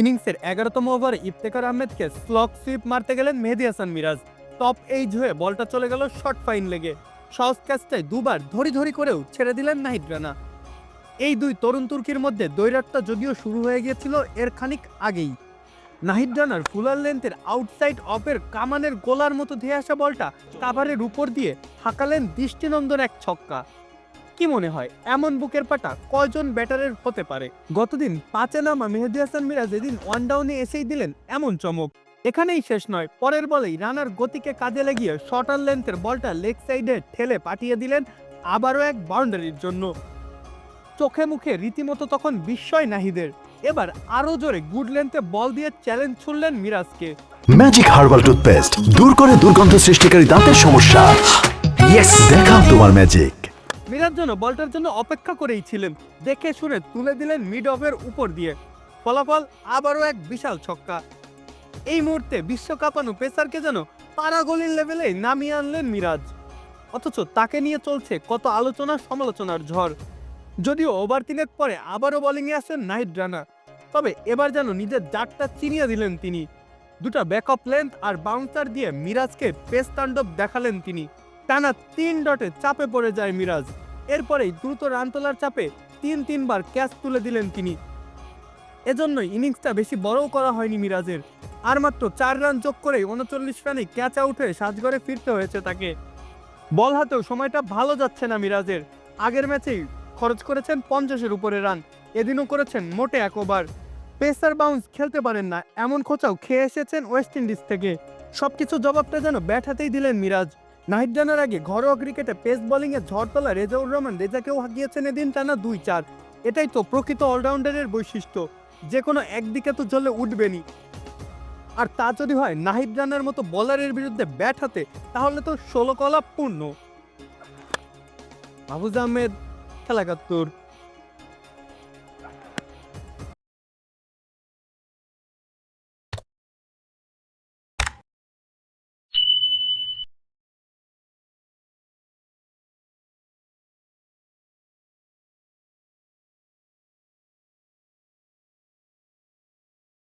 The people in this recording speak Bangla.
ইনিংসের এগারোতম ওভারে ইফতেখার আহমেদকে স্লক সুইপ মারতে গেলেন মেহেদি হাসান মিরাজ। টপ এইজ হয়ে বলটা চলে গেল শর্ট ফাইন লেগে। সহজ ক্যাচটায় দুবার ধরি ধরি করেও ছেড়ে দিলেন নাহিদ রানা। এই দুই তরুণ তুর্কির মধ্যে দৈরাটটা যদিও শুরু হয়ে গিয়েছিল এর খানিক আগেই। নাহিদ রানার ফুলার লেন্থের আউটসাইড অফের কামানের গোলার মতো ধেয়ে আসা বলটা কাভারের উপর দিয়ে হাঁকালেন দৃষ্টিনন্দন এক ছক্কা। কি মনে হয়, এমন বুকের পাটা কয়জন ব্যাটারের হতে পারে? গতদিন পাঁচে নামা মেহেদি হাসান মিরাজ এদিন ওয়ান ডাউনে এসেই দিলেন এমন চমক। এখানেই শেষ নয়, পরের বলেই রানার গতিকে কাজে লাগিয়ে শর্টার লেন্থের বলটা লেগ সাইডে ঠেলে পাঠিয়ে দিলেন আবারও এক বাউন্ডারির জন্য। চোখে মুখে রীতিমতো তখন বিস্ময় নাহিদের। এবার আরও জোরে গুড লেন্থে বল দিয়ে চ্যালেঞ্জ ছুড়লেন মিরাজকে। ম্যাজিক হার্বাল টুথপেস্ট দূর করে দুর্গন্ধ সৃষ্টিকারী দাঁতের সমস্যা। দেখাও তোমার ম্যাজিক মিরাজ যেন বলটার জন্য অপেক্ষা করেই ছিলেন। দেখে শুনে তুলে দিলেন মিড অফের উপর দিয়ে। ফলাফল আবারও এক বিশাল ছক্কা। এই মুহূর্তে বিশ্বকাপানু পেসারকে যেন পারাগলির লেভেলে নামিয়ে আনলেন মিরাজ। অথচ তাকে নিয়ে চলছে কত আলোচনা, সমালোচনার ঝড়। যদিও ওভার তিনেক পরে আবারও বলিংয়ে আসেন নাহিদ রানা তবে এবার যেন নিজের জাতটা চিনিয়ে দিলেন তিনি। দুটা ব্যাকআপ লেন্থ আর বাউন্সার দিয়ে মিরাজকে পেস তাণ্ডব দেখালেন তিনি। টানা তিন ডটে চাপে পড়ে যায় মিরাজ। এরপরেই দ্রুত রান তোলার চাপে তিন তিনবার ক্যাচ তুলে দিলেন তিনি। এজন্যই ইনিংসটা বেশি বড়ও করা হয়নি মিরাজের। আর মাত্র চার রান যোগ করেই উনচল্লিশ রানে ক্যাচ আউট সাজঘরে ফিরতে হয়েছে তাকে। বল হাতেও সময়টা ভালো যাচ্ছে না মিরাজের। আগের ম্যাচেই খরচ করেছেন পঞ্চাশের উপরে রান, এদিনও করেছেন মোটে এক ওভার। পেসার বাউন্স খেলতে পারেন না, এমন খোঁচাও খেয়ে এসেছেন ওয়েস্ট ইন্ডিজ থেকে। সবকিছু জবাবটা যেন ব্যাট হাতেই দিলেন মিরাজ। নাহিদ জানার আগে ঘরোয়া ক্রিকেটে পেস বোলিংয়ে ঝড় তোলা রেজাউর রহমান রেজাকেও হাঁকিয়েছেন এদিন টানা দুই চার। এটাই তো প্রকৃত অলরাউন্ডারের বৈশিষ্ট্য। যে কোনো একদিকে তো জ্বলে উঠবেনি আর তা যদি হয় নাহিদ রানার মতো বোলারের বিরুদ্ধে ব্যাট হাতে, তাহলে তো ষোলো কলা পূর্ণ। মাহফুজ আহমেদ খেলা